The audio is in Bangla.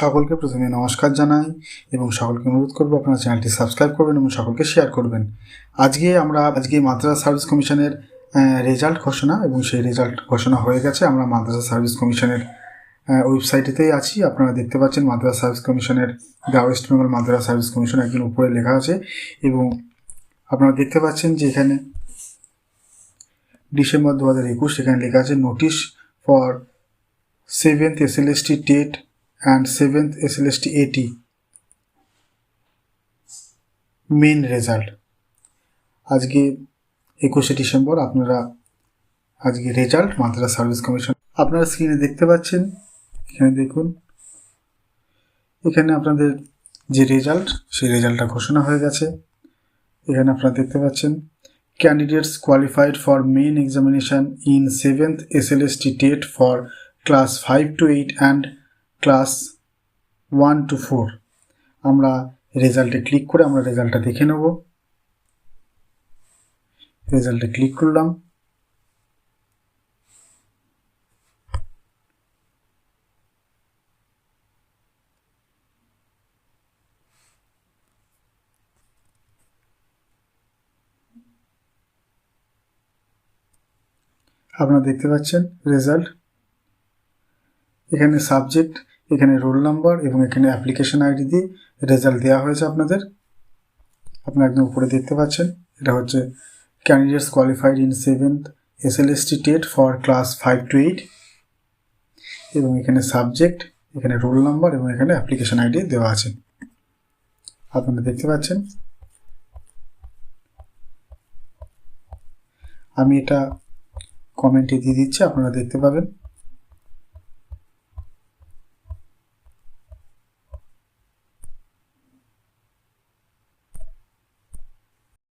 সকলকে প্রথমে নমস্কার জানাই এবং সকলকে অনুরোধ করব আপনারা চ্যানেলটি সাবস্ক্রাইব করবেন এবং সকলকে শেয়ার করবেন। আজকে আমরা, আজকে মাদ্রাসা সার্ভিস কমিশনের রেজাল্ট ঘোষণা এবং সেই রেজাল্ট ঘোষণা হয়ে গেছে। আমরা মাদ্রাসা সার্ভিস কমিশনের ওয়েবসাইটেতেই আছি। আপনারা দেখতে পাচ্ছেন মাদ্রাসা সার্ভিস কমিশনের the West Bengal Madrasa service commission একদিন উপরে লেখা আছে এবং আপনারা দেখতে পাচ্ছেন যে এখানে ডিসেম্বর দু হাজার একুশ এখানে লেখা আছে notice for seventh S L S T TET L S T এটি মেন রেজাল্ট আজকে একুশে ডিসেম্বর আপনারা আজকে রেজাল্ট মাদ্রাসা সার্ভিস কমিশন আপনারা স্ক্রিনে দেখতে পাচ্ছেন। এখানে দেখুন। এখানে আপনাদের যে রেজাল্ট সেই রেজাল্টটা ঘোষণা হয়ে গেছে। এখানে আপনারা দেখতে পাচ্ছেন। Candidates qualified for main examination in seventh S L S T TET for class five to eight and class one to four. আমরা রেজাল্টে ক্লিক করে আমরা রেজাল্টটা দেখে নেব। রেজাল্টে ক্লিক করলাম। আপনারা দেখতে পাচ্ছেন রেজাল্ট এখানে সাবজেক্ট এখানে রোল নাম্বার এবং এখানে অ্যাপ্লিকেশন আইডি দিয়ে রেজাল্ট দেওয়া হয়েছে আপনাদের। আপনারা একদম উপরে দেখতে পাচ্ছেন। এটা হচ্ছে candidates qualified in seventh S L S T TET for class five to eight এবং এখানে সাবজেক্ট এখানে রোল নাম্বার এবং এখানে অ্যাপ্লিকেশন আইডি দেওয়া আছে। আপনারা দেখতে পাচ্ছেন। আমি এটা কমেন্টে দিয়ে দিচ্ছি, আপনারা দেখতে পাবেন।